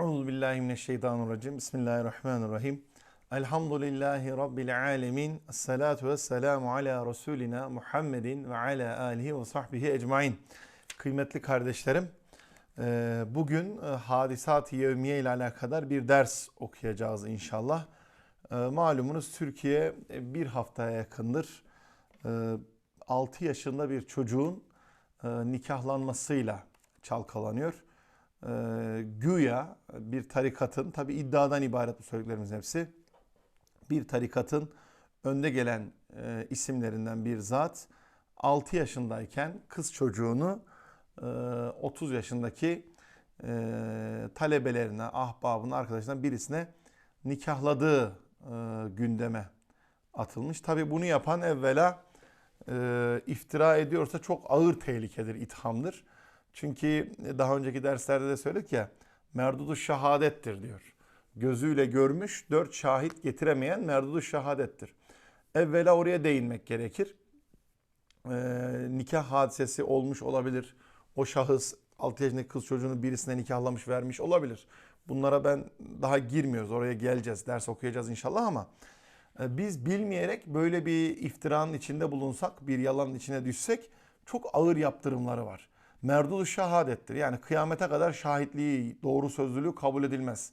Euzu billahi mineşşeytanirracim. Bismillahirrahmanirrahim. Elhamdülillahi rabbil alamin. Essalatu vesselamu ala rasulina Muhammedin ve ala alihi ve sahbihi ecmaîn. Kıymetli kardeşlerim, e, bugün e, hadisat-ı yevmiye ile alakadar bir ders okuyacağız inşallah. E, Malumunuz Türkiye bir haftaya yakındır 6 yaşında bir çocuğun nikahlanmasıyla çalkalanıyor e, güya bir tarikatın tabi iddiadan ibaret bu söylediklerimiz hepsi bir tarikatın önde gelen e, isimlerinden bir zat 6 yaşındayken kız çocuğunu e, 30 yaşındaki e, talebelerine, ahbabına, arkadaşlarına birisine nikahladığı e, gündeme atılmış. Tabi bunu yapan evvela e, iftira ediyorsa çok ağır tehlikedir, ithamdır. Çünkü daha önceki derslerde de söyledik ya merdudu şahadettir diyor. Gözüyle görmüş dört şahit getiremeyen merdudu şahadettir. Evvela oraya değinmek gerekir. Ee, nikah hadisesi olmuş olabilir. O şahıs 6 yaşındaki kız çocuğunu birisine nikahlamış vermiş olabilir. Bunlara ben daha girmiyoruz. Oraya geleceğiz. Ders okuyacağız inşallah ama e, biz bilmeyerek böyle bir iftiranın içinde bulunsak, bir yalanın içine düşsek çok ağır yaptırımları var merdulu şahadettir. Yani kıyamete kadar şahitliği, doğru sözlülüğü kabul edilmez.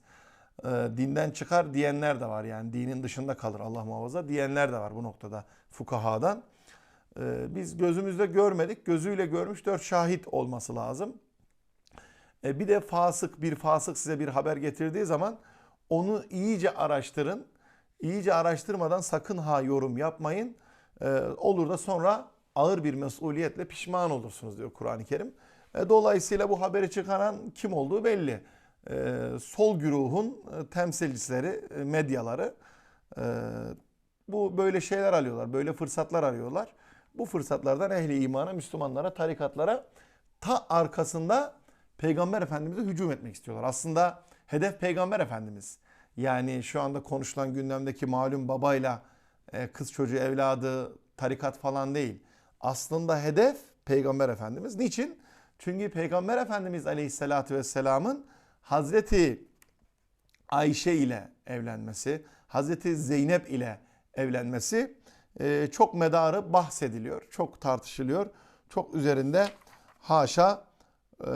E, dinden çıkar diyenler de var. Yani dinin dışında kalır Allah muhafaza diyenler de var bu noktada fukahadan. E, biz gözümüzde görmedik. Gözüyle görmüş dört şahit olması lazım. E, bir de fasık, bir fasık size bir haber getirdiği zaman onu iyice araştırın. İyice araştırmadan sakın ha yorum yapmayın. E, olur da sonra ağır bir mesuliyetle pişman olursunuz diyor Kur'an-ı Kerim. E, dolayısıyla bu haberi çıkaran kim olduğu belli. E, sol güruhun e, temsilcileri, medyaları bu böyle şeyler alıyorlar, böyle fırsatlar arıyorlar. Bu fırsatlardan ehli imana, Müslümanlara, tarikatlara ta arkasında Peygamber Efendimiz'e hücum etmek istiyorlar. Aslında hedef Peygamber Efendimiz. Yani şu anda konuşulan gündemdeki malum babayla kız çocuğu evladı tarikat falan değil. Aslında hedef Peygamber Efendimiz. Niçin? Çünkü Peygamber Efendimiz Aleyhisselatü Vesselam'ın Hazreti Ayşe ile evlenmesi, Hazreti Zeynep ile evlenmesi e, çok medarı bahsediliyor, çok tartışılıyor, çok üzerinde haşa e,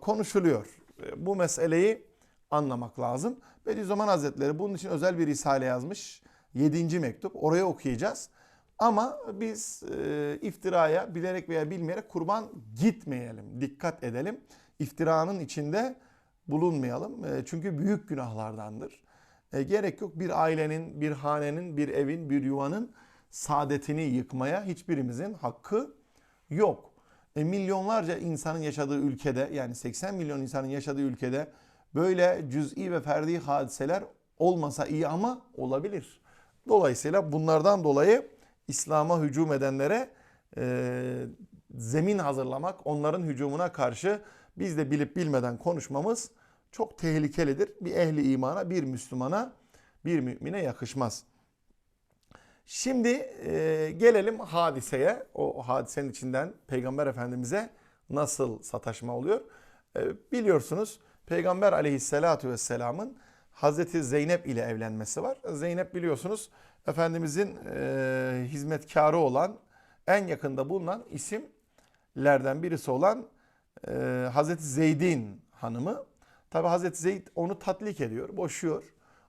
konuşuluyor. E, bu meseleyi anlamak lazım. Bediüzzaman Hazretleri bunun için özel bir risale yazmış. 7. mektup. Oraya okuyacağız. Ama biz e, iftiraya bilerek veya bilmeyerek kurban gitmeyelim. Dikkat edelim. İftiranın içinde bulunmayalım. E, çünkü büyük günahlardandır. E, gerek yok bir ailenin, bir hanenin, bir evin, bir yuvanın saadetini yıkmaya hiçbirimizin hakkı yok. E, milyonlarca insanın yaşadığı ülkede yani 80 milyon insanın yaşadığı ülkede böyle cüz'i ve ferdi hadiseler olmasa iyi ama olabilir. Dolayısıyla bunlardan dolayı İslam'a hücum edenlere e, zemin hazırlamak, onların hücumuna karşı biz de bilip bilmeden konuşmamız çok tehlikelidir. Bir ehli imana, bir Müslümana, bir mümine yakışmaz. Şimdi e, gelelim hadiseye. O hadisenin içinden Peygamber Efendimiz'e nasıl sataşma oluyor? E, biliyorsunuz Peygamber Aleyhisselatü Vesselam'ın Hazreti Zeynep ile evlenmesi var. Zeynep biliyorsunuz Efendimizin e, hizmetkarı olan en yakında bulunan isimlerden birisi olan e, Hazreti Zeyd'in hanımı. Tabi Hazreti Zeyd onu tatlik ediyor, boşuyor.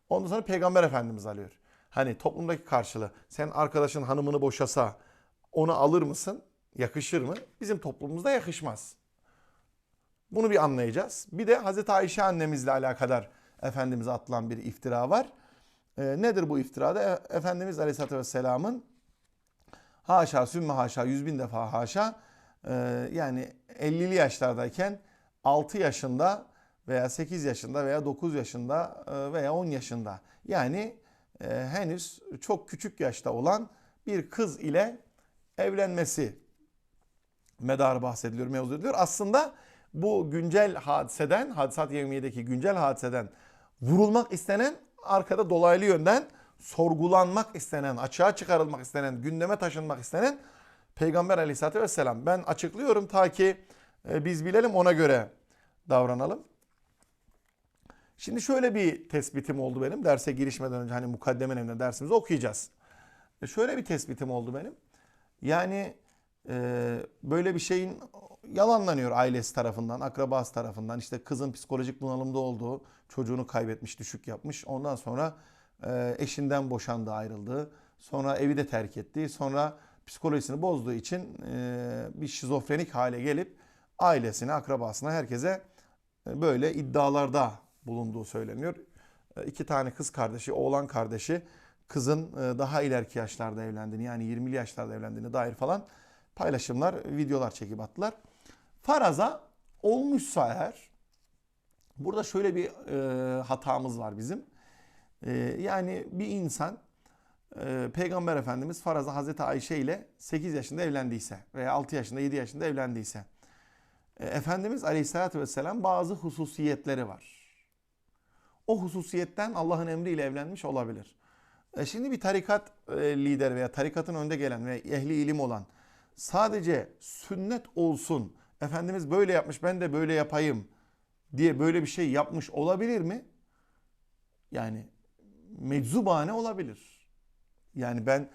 Ondan sonra Peygamber Efendimiz alıyor. Hani toplumdaki karşılığı sen arkadaşın hanımını boşasa onu alır mısın? Yakışır mı? Bizim toplumumuzda yakışmaz. Bunu bir anlayacağız. Bir de Hazreti Ayşe annemizle alakadar Efendimiz'e atılan bir iftira var. E, nedir bu iftirada? E, Efendimiz Aleyhisselatü Vesselam'ın haşa sümme haşa yüz bin defa haşa e, yani 50'li yaşlardayken 6 yaşında veya 8 yaşında veya 9 yaşında e, veya 10 yaşında yani e, henüz çok küçük yaşta olan bir kız ile evlenmesi medar bahsediliyor, mevzu ediliyor. Aslında bu güncel hadiseden, hadisat yevmiyedeki güncel hadiseden vurulmak istenen arkada dolaylı yönden sorgulanmak istenen, açığa çıkarılmak istenen, gündeme taşınmak istenen Peygamber aleyhissalatü vesselam. Ben açıklıyorum ta ki e, biz bilelim ona göre davranalım. Şimdi şöyle bir tespitim oldu benim. Derse girişmeden önce hani mukaddemen evinde dersimizi okuyacağız. E, Şöyle bir tespitim oldu benim. Yani böyle bir şeyin yalanlanıyor ailesi tarafından, akrabası tarafından. İşte kızın psikolojik bunalımda olduğu, çocuğunu kaybetmiş, düşük yapmış. Ondan sonra e, eşinden boşandı, ayrıldı. Sonra evi de terk etti. Sonra psikolojisini bozduğu için e, bir şizofrenik hale gelip ailesine, akrabasına, herkese e, böyle iddialarda bulunduğu söyleniyor. İki tane kız kardeşi, oğlan kardeşi kızın daha ileriki yaşlarda evlendiğini yani 20'li yaşlarda evlendiğini dair falan paylaşımlar, videolar çekip attılar. Faraza olmuşsa eğer burada şöyle bir e, hatamız var bizim. E, yani bir insan e, Peygamber Efendimiz faraza Hazreti Ayşe ile 8 yaşında evlendiyse veya 6 yaşında 7 yaşında evlendiyse e, Efendimiz Aleyhisselatü Vesselam bazı hususiyetleri var. O hususiyetten Allah'ın emriyle evlenmiş olabilir. E şimdi bir tarikat e, lideri veya tarikatın önde gelen ve ehli ilim olan sadece sünnet olsun, Efendimiz böyle yapmış ben de böyle yapayım diye böyle bir şey yapmış olabilir mi? Yani meczubane olabilir. Yani ben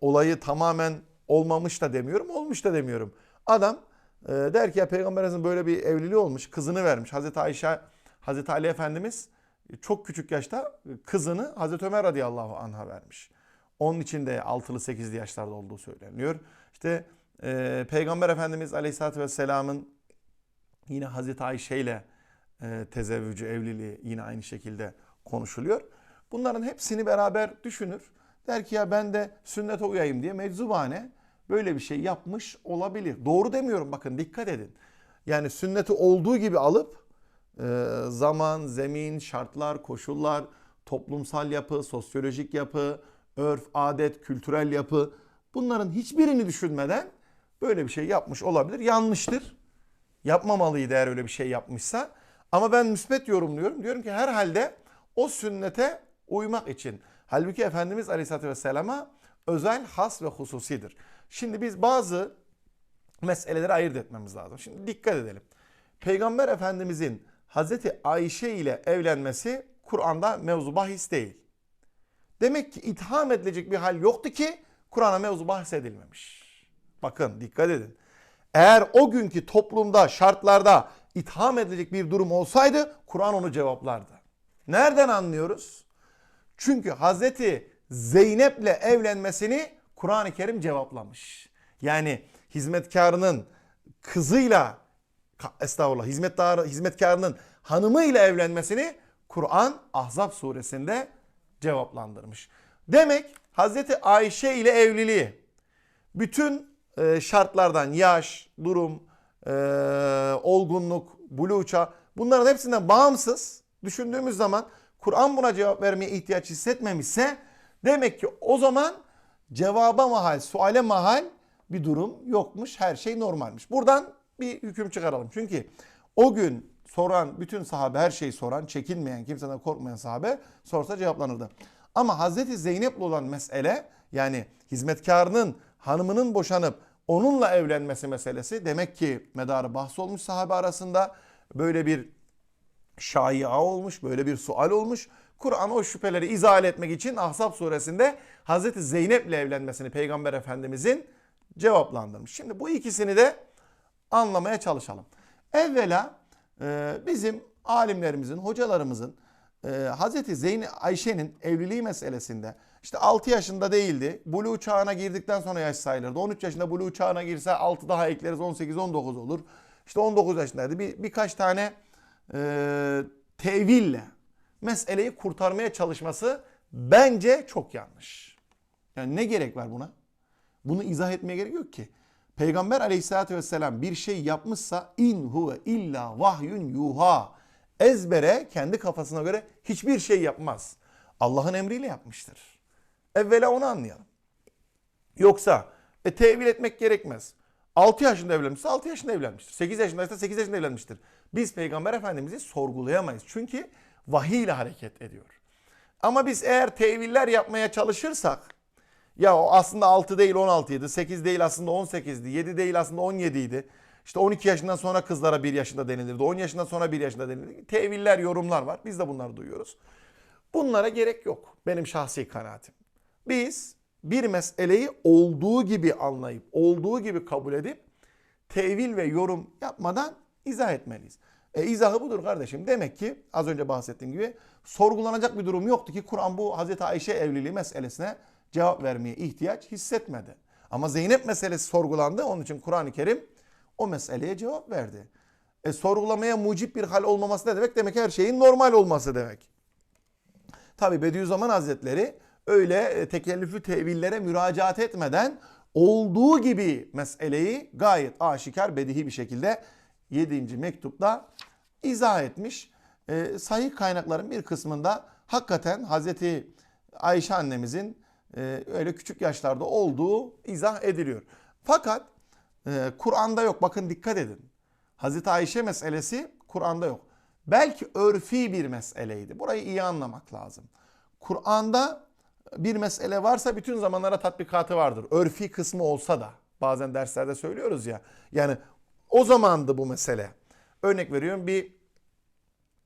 olayı tamamen olmamış da demiyorum, olmuş da demiyorum. Adam e, der ki ya Peygamber Efendimiz'in böyle bir evliliği olmuş, kızını vermiş. Hazreti Ayşe, Hazreti Ali Efendimiz çok küçük yaşta kızını Hazreti Ömer radıyallahu anh'a vermiş. Onun için de 6'lı 8'li yaşlarda olduğu söyleniyor. İşte e, Peygamber Efendimiz Aleyhisselatü Vesselam'ın yine Hazreti Ayşe ile e, tezevvücü, evliliği yine aynı şekilde konuşuluyor. Bunların hepsini beraber düşünür. Der ki ya ben de sünnete uyayım diye meczubane böyle bir şey yapmış olabilir. Doğru demiyorum bakın dikkat edin. Yani sünneti olduğu gibi alıp e, zaman, zemin, şartlar, koşullar, toplumsal yapı, sosyolojik yapı, örf, adet, kültürel yapı bunların hiçbirini düşünmeden böyle bir şey yapmış olabilir. Yanlıştır. Yapmamalıydı eğer öyle bir şey yapmışsa. Ama ben müspet yorumluyorum. Diyorum ki herhalde o sünnete uymak için. Halbuki Efendimiz Aleyhisselatü Vesselam'a özel, has ve hususidir. Şimdi biz bazı meseleleri ayırt etmemiz lazım. Şimdi dikkat edelim. Peygamber Efendimizin Hazreti Ayşe ile evlenmesi Kur'an'da mevzu bahis değil. Demek ki itham edilecek bir hal yoktu ki Kur'an'a mevzu bahsedilmemiş. Bakın dikkat edin. Eğer o günkü toplumda, şartlarda itham edilecek bir durum olsaydı Kur'an onu cevaplardı. Nereden anlıyoruz? Çünkü Hazreti Zeynep'le evlenmesini Kur'an-ı Kerim cevaplamış. Yani hizmetkarının kızıyla estağfurullah hizmetkarı, hizmetkarının hanımıyla evlenmesini Kur'an Ahzab suresinde cevaplandırmış. Demek Hazreti Ayşe ile evliliği bütün e, şartlardan yaş, durum, e, olgunluk, buluğ çağı bunların hepsinden bağımsız düşündüğümüz zaman Kur'an buna cevap vermeye ihtiyaç hissetmemişse demek ki o zaman cevaba mahal, suale mahal bir durum yokmuş. Her şey normalmiş. Buradan bir hüküm çıkaralım. Çünkü o gün soran bütün sahabe her şeyi soran, çekinmeyen, kimseden korkmayan sahabe sorsa cevaplanırdı. Ama Hazreti Zeynep'le olan mesele yani hizmetkarının hanımının boşanıp onunla evlenmesi meselesi demek ki medarı bahs olmuş sahabe arasında böyle bir şaia olmuş, böyle bir sual olmuş. Kur'an o şüpheleri izah etmek için Ahzab suresinde Hazreti Zeynep'le evlenmesini Peygamber Efendimizin cevaplandırmış. Şimdi bu ikisini de anlamaya çalışalım. Evvela bizim alimlerimizin, hocalarımızın e, Hazreti Zeynep Ayşe'nin evliliği meselesinde işte 6 yaşında değildi. Buluğ çağına girdikten sonra yaş sayılırdı. 13 yaşında buluğ çağına girse 6 daha ekleriz 18-19 olur. İşte 19 yaşındaydı. Bir, birkaç tane e, teville meseleyi kurtarmaya çalışması bence çok yanlış. Yani ne gerek var buna? Bunu izah etmeye gerek yok ki. Peygamber aleyhissalatü vesselam bir şey yapmışsa in huve illa vahyun yuha. Ezbere kendi kafasına göre hiçbir şey yapmaz. Allah'ın emriyle yapmıştır. Evvela onu anlayalım. Yoksa e, tevil etmek gerekmez. 6 yaşında evlenmişse 6 yaşında evlenmiştir. 8 yaşındaysa 8 yaşında evlenmiştir. Biz Peygamber Efendimiz'i sorgulayamayız. Çünkü vahiy ile hareket ediyor. Ama biz eğer teviller yapmaya çalışırsak ya o aslında 6 değil 16 idi, 8 değil aslında 18'di, 7 değil aslında 17 idi. İşte 12 yaşından sonra kızlara 1 yaşında denilirdi. 10 yaşından sonra 1 yaşında denilirdi. Teviller, yorumlar var. Biz de bunları duyuyoruz. Bunlara gerek yok. Benim şahsi kanaatim. Biz bir meseleyi olduğu gibi anlayıp, olduğu gibi kabul edip tevil ve yorum yapmadan izah etmeliyiz. E, izahı budur kardeşim. Demek ki az önce bahsettiğim gibi sorgulanacak bir durum yoktu ki Kur'an bu Hazreti Ayşe evliliği meselesine cevap vermeye ihtiyaç hissetmedi. Ama Zeynep meselesi sorgulandı. Onun için Kur'an-ı Kerim o meseleye cevap verdi. E, sorgulamaya mucip bir hal olmaması ne demek? Demek her şeyin normal olması demek. Tabi Bediüzzaman Hazretleri öyle e, tekellüflü tevillere müracaat etmeden olduğu gibi meseleyi gayet aşikar bedihi bir şekilde 7. mektupta izah etmiş. E, sahih kaynakların bir kısmında hakikaten Hazreti Ayşe annemizin e, öyle küçük yaşlarda olduğu izah ediliyor. Fakat e, Kur'an'da yok. Bakın dikkat edin. Hazreti Ayşe meselesi Kur'an'da yok. Belki örfi bir meseleydi. Burayı iyi anlamak lazım. Kur'an'da bir mesele varsa bütün zamanlara tatbikatı vardır. Örfi kısmı olsa da. Bazen derslerde söylüyoruz ya. Yani o zamandı bu mesele. Örnek veriyorum bir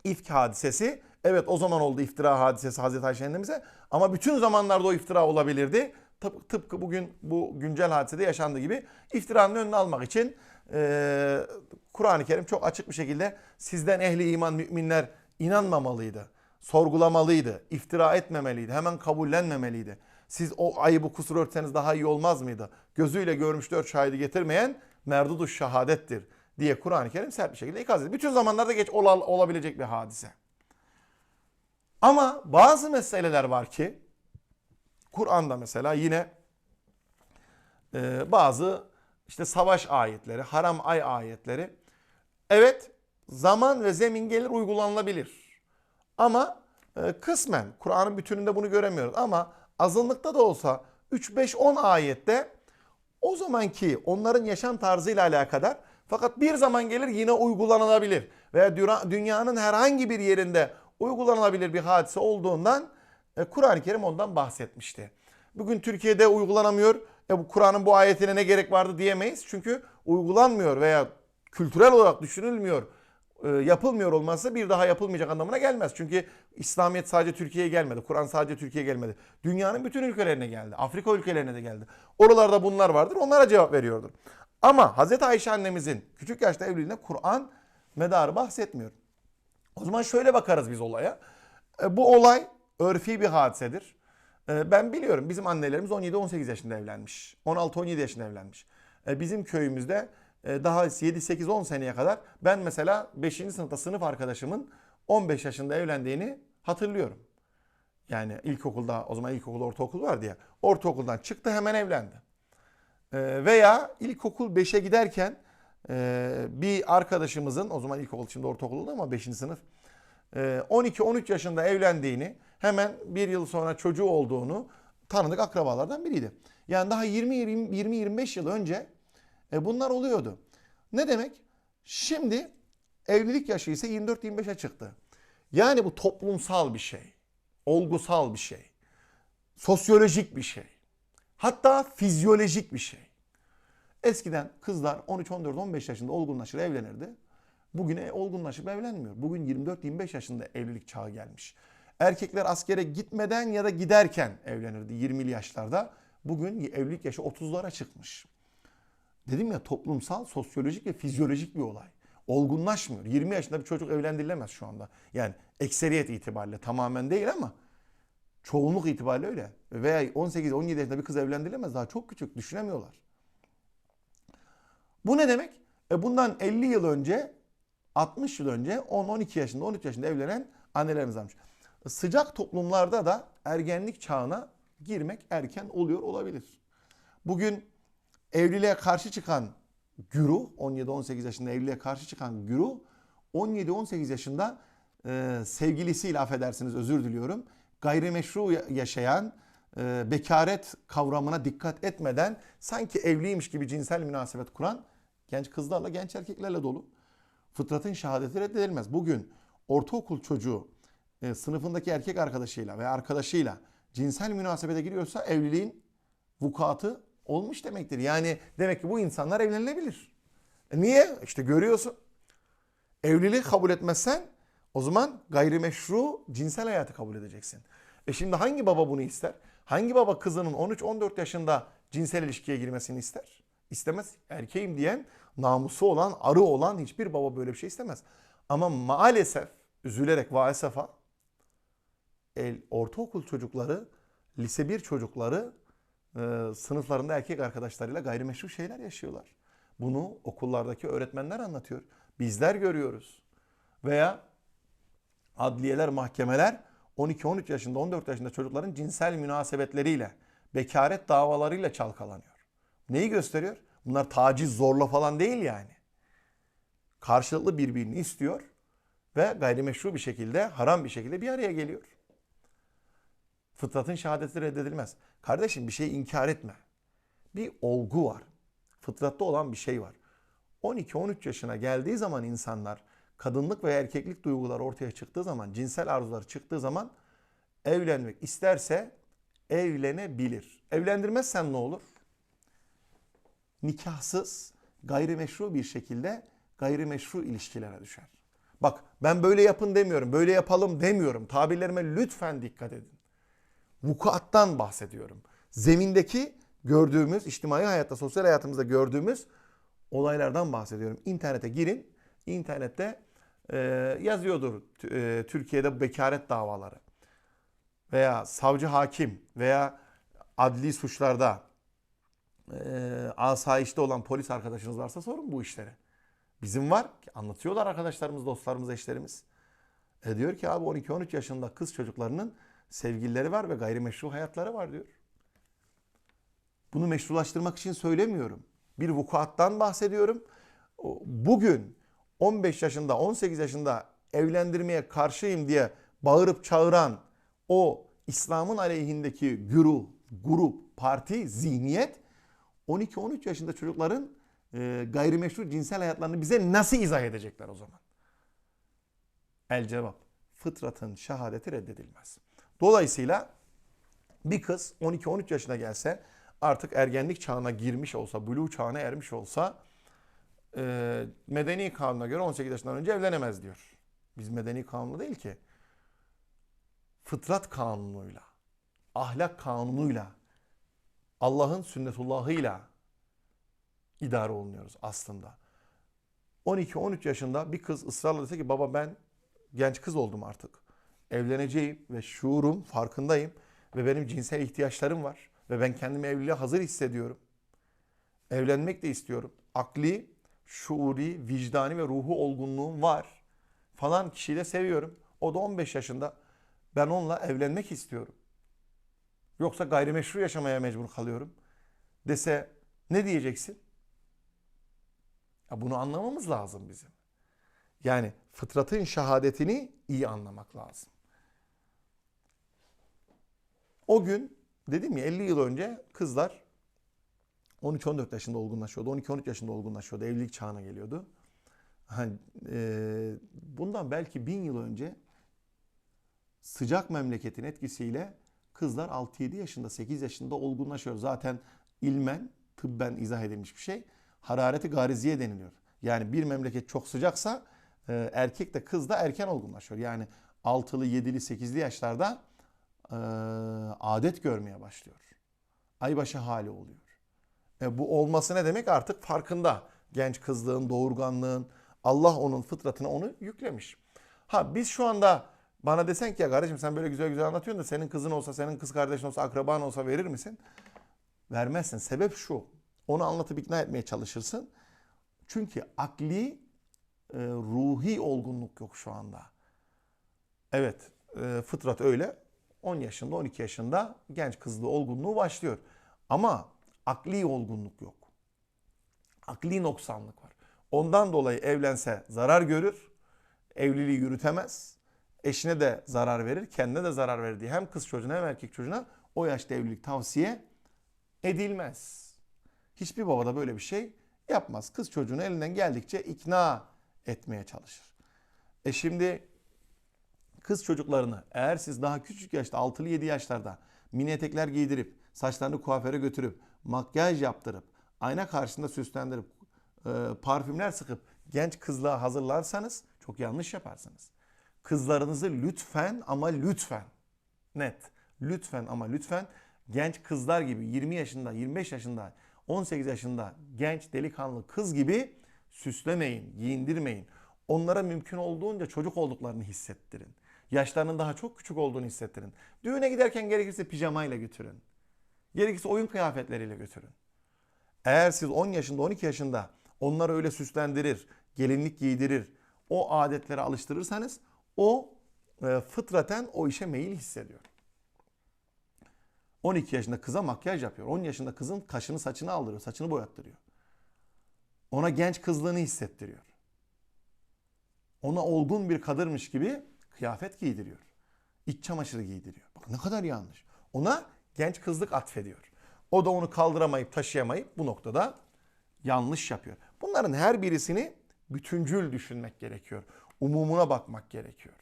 ifk hadisesi. Evet o zaman oldu iftira hadisesi Hazreti Ayşe annemize. Ama bütün zamanlarda o iftira olabilirdi. Tıp, tıpkı bugün bu güncel hadisede yaşandığı gibi iftiranın önünü almak için e, Kur'an-ı Kerim çok açık bir şekilde sizden ehli iman müminler inanmamalıydı. Sorgulamalıydı. iftira etmemeliydi. Hemen kabullenmemeliydi. Siz o ayıbı kusur örtseniz daha iyi olmaz mıydı? Gözüyle görmüş dört şahidi getirmeyen merdudu şehadettir diye Kur'an-ı Kerim sert bir şekilde ikaz ediyor. Bütün zamanlarda geç ol, olabilecek bir hadise. Ama bazı meseleler var ki Kur'an'da mesela yine e, bazı işte savaş ayetleri, haram ay ayetleri evet zaman ve zemin gelir uygulanılabilir. Ama e, kısmen Kur'an'ın bütününde bunu göremiyoruz ama azınlıkta da olsa 3-5-10 ayette o zamanki onların yaşam tarzıyla alakadar fakat bir zaman gelir yine uygulanabilir veya dünyanın herhangi bir yerinde uygulanabilir bir hadise olduğundan e, Kur'an-ı Kerim ondan bahsetmişti. Bugün Türkiye'de uygulanamıyor. E bu Kur'an'ın bu ayetine ne gerek vardı diyemeyiz. Çünkü uygulanmıyor veya kültürel olarak düşünülmüyor, e, yapılmıyor olması bir daha yapılmayacak anlamına gelmez. Çünkü İslamiyet sadece Türkiye'ye gelmedi. Kur'an sadece Türkiye'ye gelmedi. Dünyanın bütün ülkelerine geldi. Afrika ülkelerine de geldi. Oralarda bunlar vardır. Onlara cevap veriyordur. Ama Hz. Ayşe annemizin küçük yaşta evliliğinde Kur'an medarı bahsetmiyor. O zaman şöyle bakarız biz olaya. E, bu olay örfi bir hadisedir. E, ben biliyorum bizim annelerimiz 17-18 yaşında evlenmiş. 16-17 yaşında evlenmiş. E, bizim köyümüzde daha 7-8-10 seneye kadar ben mesela 5. sınıfta sınıf arkadaşımın 15 yaşında evlendiğini hatırlıyorum. Yani ilkokulda o zaman ilkokul ortaokul var diye. Ortaokuldan çıktı hemen evlendi. Veya ilkokul 5'e giderken ee, bir arkadaşımızın o zaman ilkokul şimdi ortaokulda ama 5. sınıf 12-13 e, yaşında evlendiğini hemen bir yıl sonra çocuğu olduğunu tanıdık akrabalardan biriydi. Yani daha 20-25 yıl önce e, bunlar oluyordu. Ne demek? Şimdi evlilik yaşı ise 24-25'e çıktı. Yani bu toplumsal bir şey. Olgusal bir şey. Sosyolojik bir şey. Hatta fizyolojik bir şey. Eskiden kızlar 13, 14, 15 yaşında olgunlaşır evlenirdi. Bugün olgunlaşıp evlenmiyor. Bugün 24-25 yaşında evlilik çağı gelmiş. Erkekler askere gitmeden ya da giderken evlenirdi 20'li yaşlarda. Bugün evlilik yaşı 30'lara çıkmış. Dedim ya toplumsal, sosyolojik ve fizyolojik bir olay. Olgunlaşmıyor. 20 yaşında bir çocuk evlendirilemez şu anda. Yani ekseriyet itibariyle tamamen değil ama çoğunluk itibariyle öyle. Veya 18-17 yaşında bir kız evlendirilemez. Daha çok küçük düşünemiyorlar. Bu ne demek? E bundan 50 yıl önce 60 yıl önce 10-12 yaşında 13 yaşında evlenen annelerimiz varmış. Sıcak toplumlarda da ergenlik çağına girmek erken oluyor olabilir. Bugün evliliğe karşı çıkan güruh 17-18 yaşında evliliğe karşı çıkan güruh 17-18 yaşında e, sevgilisiyle affedersiniz özür diliyorum gayrimeşru yaşayan e, bekaret kavramına dikkat etmeden sanki evliymiş gibi cinsel münasebet kuran Genç kızlarla, genç erkeklerle dolu. Fıtratın şehadeti reddedilmez. Bugün ortaokul çocuğu e, sınıfındaki erkek arkadaşıyla veya arkadaşıyla cinsel münasebete giriyorsa evliliğin vukuatı olmuş demektir. Yani demek ki bu insanlar evlenilebilir. E niye? İşte görüyorsun. Evliliği kabul etmezsen o zaman gayrimeşru cinsel hayatı kabul edeceksin. E şimdi hangi baba bunu ister? Hangi baba kızının 13-14 yaşında cinsel ilişkiye girmesini ister? İstemez. Erkeğim diyen namusu olan, arı olan hiçbir baba böyle bir şey istemez. Ama maalesef üzülerek vaesefa el, ortaokul çocukları, lise 1 çocukları e, sınıflarında erkek arkadaşlarıyla gayrimeşru şeyler yaşıyorlar. Bunu okullardaki öğretmenler anlatıyor. Bizler görüyoruz. Veya adliyeler, mahkemeler 12-13 yaşında, 14 yaşında çocukların cinsel münasebetleriyle, bekaret davalarıyla çalkalanıyor. Neyi gösteriyor? Bunlar taciz, zorla falan değil yani. Karşılıklı birbirini istiyor ve gayrimeşru bir şekilde, haram bir şekilde bir araya geliyor. Fıtratın şehadeti reddedilmez. Kardeşim bir şey inkar etme. Bir olgu var. Fıtratta olan bir şey var. 12-13 yaşına geldiği zaman insanlar kadınlık ve erkeklik duyguları ortaya çıktığı zaman, cinsel arzuları çıktığı zaman evlenmek isterse evlenebilir. Evlendirmezsen ne olur? Nikahsız, gayrimeşru bir şekilde gayrimeşru ilişkilere düşer. Bak ben böyle yapın demiyorum, böyle yapalım demiyorum. Tabirlerime lütfen dikkat edin. Vukuattan bahsediyorum. Zemindeki gördüğümüz, içtimai hayatta, sosyal hayatımızda gördüğümüz olaylardan bahsediyorum. İnternete girin. İnternette e, yazıyordur e, Türkiye'de bekaret davaları veya savcı hakim veya adli suçlarda e, asayişte olan polis arkadaşınız varsa sorun bu işleri. Bizim var. Anlatıyorlar arkadaşlarımız, dostlarımız, eşlerimiz. E diyor ki abi 12-13 yaşında kız çocuklarının sevgilileri var ve gayrimeşru hayatları var diyor. Bunu meşrulaştırmak için söylemiyorum. Bir vukuattan bahsediyorum. Bugün 15 yaşında, 18 yaşında evlendirmeye karşıyım diye bağırıp çağıran o İslam'ın aleyhindeki güruh, grup, parti, zihniyet 12-13 yaşında çocukların e, gayrimeşru cinsel hayatlarını bize nasıl izah edecekler o zaman? El cevap. Fıtratın şehadeti reddedilmez. Dolayısıyla bir kız 12-13 yaşına gelse artık ergenlik çağına girmiş olsa, buluğ çağına ermiş olsa e, medeni kanuna göre 18 yaşından önce evlenemez diyor. Biz medeni kanunu değil ki. Fıtrat kanunuyla, ahlak kanunuyla, Allah'ın sünnetullahıyla idare olunuyoruz aslında. 12-13 yaşında bir kız ısrarla dese ki baba ben genç kız oldum artık. Evleneceğim ve şuurum, farkındayım ve benim cinsel ihtiyaçlarım var ve ben kendimi evliliğe hazır hissediyorum. Evlenmek de istiyorum. Akli, şuuri, vicdani ve ruhu olgunluğum var. Falan kişiyi de seviyorum. O da 15 yaşında. Ben onunla evlenmek istiyorum. Yoksa gayrimeşru yaşamaya mecbur kalıyorum. Dese ne diyeceksin? Ya bunu anlamamız lazım bizim. Yani fıtratın şehadetini iyi anlamak lazım. O gün dedim ya 50 yıl önce kızlar 13-14 yaşında olgunlaşıyordu. 12-13 yaşında olgunlaşıyordu. Evlilik çağına geliyordu. Hani, e, bundan belki bin yıl önce sıcak memleketin etkisiyle kızlar 6-7 yaşında, 8 yaşında olgunlaşıyor. Zaten ilmen, tıbben izah edilmiş bir şey. Harareti gariziye deniliyor. Yani bir memleket çok sıcaksa e, erkek de kız da erken olgunlaşıyor. Yani 6'lı, 7'li, 8'li yaşlarda e, adet görmeye başlıyor. Aybaşı hali oluyor. E, bu olması ne demek? Artık farkında. Genç kızlığın, doğurganlığın, Allah onun fıtratına onu yüklemiş. Ha biz şu anda bana desen ki ya kardeşim sen böyle güzel güzel anlatıyorsun da senin kızın olsa, senin kız kardeşin olsa, akraban olsa verir misin? Vermezsin. Sebep şu. Onu anlatıp ikna etmeye çalışırsın. Çünkü akli, e, ruhi olgunluk yok şu anda. Evet, e, fıtrat öyle. 10 yaşında, 12 yaşında genç kızlı olgunluğu başlıyor. Ama akli olgunluk yok. Akli noksanlık var. Ondan dolayı evlense zarar görür, evliliği yürütemez, eşine de zarar verir, kendine de zarar verir diye hem kız çocuğuna hem erkek çocuğuna o yaşta evlilik tavsiye edilmez. Hiçbir baba da böyle bir şey yapmaz. Kız çocuğunu elinden geldikçe ikna etmeye çalışır. E şimdi kız çocuklarını eğer siz daha küçük yaşta 6'lı 7 yaşlarda mini etekler giydirip saçlarını kuaföre götürüp makyaj yaptırıp ayna karşısında süslendirip e, parfümler sıkıp genç kızlığa hazırlarsanız çok yanlış yaparsınız. Kızlarınızı lütfen ama lütfen net lütfen ama lütfen genç kızlar gibi 20 yaşında, 25 yaşında, 18 yaşında genç delikanlı kız gibi süslemeyin, giyindirmeyin. Onlara mümkün olduğunca çocuk olduklarını hissettirin. Yaşlarının daha çok küçük olduğunu hissettirin. Düğüne giderken gerekirse pijamayla götürün. Gerekirse oyun kıyafetleriyle götürün. Eğer siz 10 yaşında, 12 yaşında onları öyle süslendirir, gelinlik giydirir, o adetlere alıştırırsanız o e, fıtraten o işe meyil hissediyor. 12 yaşında kıza makyaj yapıyor. 10 yaşında kızın kaşını saçını aldırıyor. Saçını boyattırıyor. Ona genç kızlığını hissettiriyor. Ona olgun bir kadırmış gibi kıyafet giydiriyor. İç çamaşırı giydiriyor. Bak ne kadar yanlış. Ona genç kızlık atfediyor. O da onu kaldıramayıp taşıyamayıp bu noktada yanlış yapıyor. Bunların her birisini bütüncül düşünmek gerekiyor. Umumuna bakmak gerekiyor.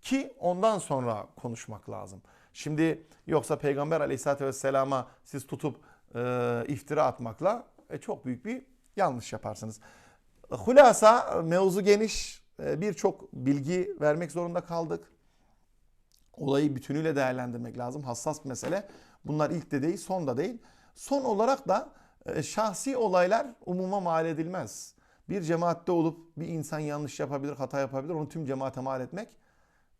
Ki ondan sonra konuşmak lazım. Şimdi yoksa Peygamber aleyhissalatü vesselama siz tutup e, iftira atmakla e, çok büyük bir yanlış yaparsınız. Hulasa mevzu geniş e, birçok bilgi vermek zorunda kaldık. Olayı bütünüyle değerlendirmek lazım. Hassas bir mesele. Bunlar ilk de değil son da değil. Son olarak da e, şahsi olaylar umuma mal edilmez. Bir cemaatte olup bir insan yanlış yapabilir, hata yapabilir. Onu tüm cemaate mal etmek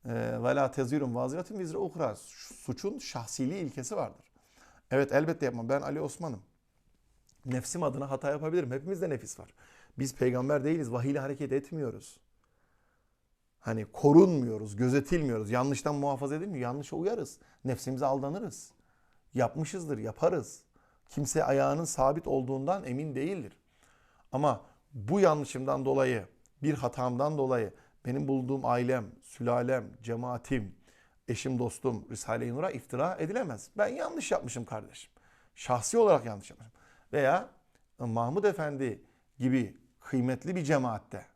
ve la tezirun vaziratun vizre ukra. Suçun şahsiliği ilkesi vardır. Evet elbette yapmam. Ben Ali Osman'ım. Nefsim adına hata yapabilirim. Hepimizde nefis var. Biz peygamber değiliz. Vahiyle hareket etmiyoruz. Hani korunmuyoruz, gözetilmiyoruz. Yanlıştan muhafaza edilmiyor. Yanlışa uyarız. Nefsimize aldanırız. Yapmışızdır, yaparız. Kimse ayağının sabit olduğundan emin değildir. Ama bu yanlışımdan dolayı, bir hatamdan dolayı benim bulduğum ailem, sülalem, cemaatim, eşim, dostum Risale-i Nur'a iftira edilemez. Ben yanlış yapmışım kardeşim. Şahsi olarak yanlış yapmışım. Veya Mahmud Efendi gibi kıymetli bir cemaatte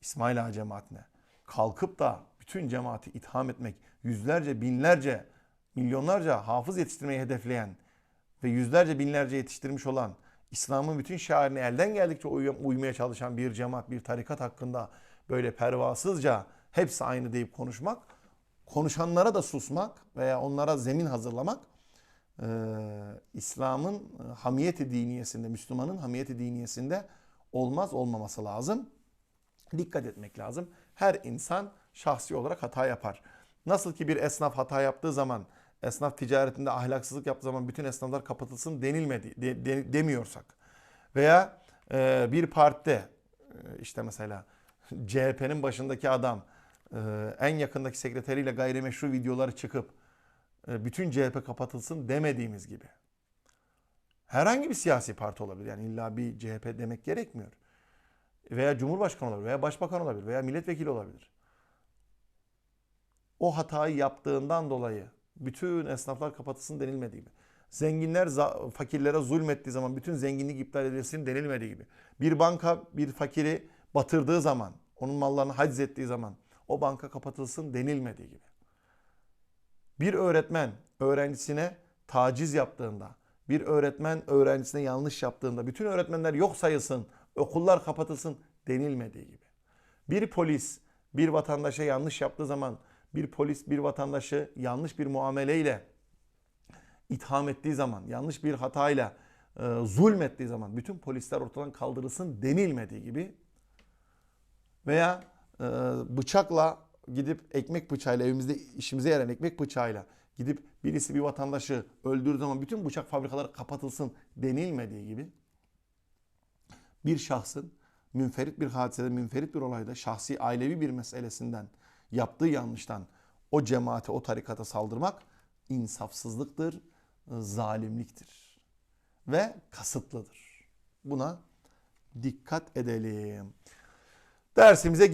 İsmail Ağa cemaatine kalkıp da bütün cemaati itham etmek, yüzlerce, binlerce, milyonlarca hafız yetiştirmeyi hedefleyen ve yüzlerce, binlerce yetiştirmiş olan İslam'ın bütün şairine elden geldikçe uymaya çalışan bir cemaat, bir tarikat hakkında böyle pervasızca hepsi aynı deyip konuşmak, konuşanlara da susmak veya onlara zemin hazırlamak e, İslam'ın hamiyeti diniyesinde, Müslümanın hamiyeti diniyesinde olmaz olmaması lazım. Dikkat etmek lazım. Her insan şahsi olarak hata yapar. Nasıl ki bir esnaf hata yaptığı zaman, esnaf ticaretinde ahlaksızlık yaptığı zaman bütün esnaflar kapatılsın denilmedi, de, de, demiyorsak. Veya e, bir partide e, işte mesela CHP'nin başındaki adam e, en yakındaki sekreteriyle gayrimeşru videoları çıkıp e, bütün CHP kapatılsın demediğimiz gibi. Herhangi bir siyasi parti olabilir. Yani illa bir CHP demek gerekmiyor. Veya Cumhurbaşkanı olabilir, veya Başbakan olabilir, veya milletvekili olabilir. O hatayı yaptığından dolayı bütün esnaflar kapatılsın denilmediği gibi. Zenginler fakirlere zulmettiği zaman bütün zenginlik iptal edilsin denilmediği gibi. Bir banka bir fakiri batırdığı zaman, onun mallarını haciz ettiği zaman o banka kapatılsın denilmediği gibi. Bir öğretmen öğrencisine taciz yaptığında, bir öğretmen öğrencisine yanlış yaptığında bütün öğretmenler yok sayılsın, okullar kapatılsın denilmediği gibi. Bir polis bir vatandaşa yanlış yaptığı zaman bir polis bir vatandaşı yanlış bir muameleyle itham ettiği zaman, yanlış bir hatayla e, zulmettiği zaman bütün polisler ortadan kaldırılsın denilmediği gibi veya e, bıçakla gidip ekmek bıçağıyla evimizde işimize yarayan ekmek bıçağıyla gidip birisi bir vatandaşı öldürdüğü zaman bütün bıçak fabrikaları kapatılsın denilmediği gibi bir şahsın münferit bir hadisede, münferit bir olayda şahsi ailevi bir meselesinden yaptığı yanlıştan o cemaate, o tarikata saldırmak insafsızlıktır, zalimliktir ve kasıtlıdır. Buna dikkat edelim. Dersimize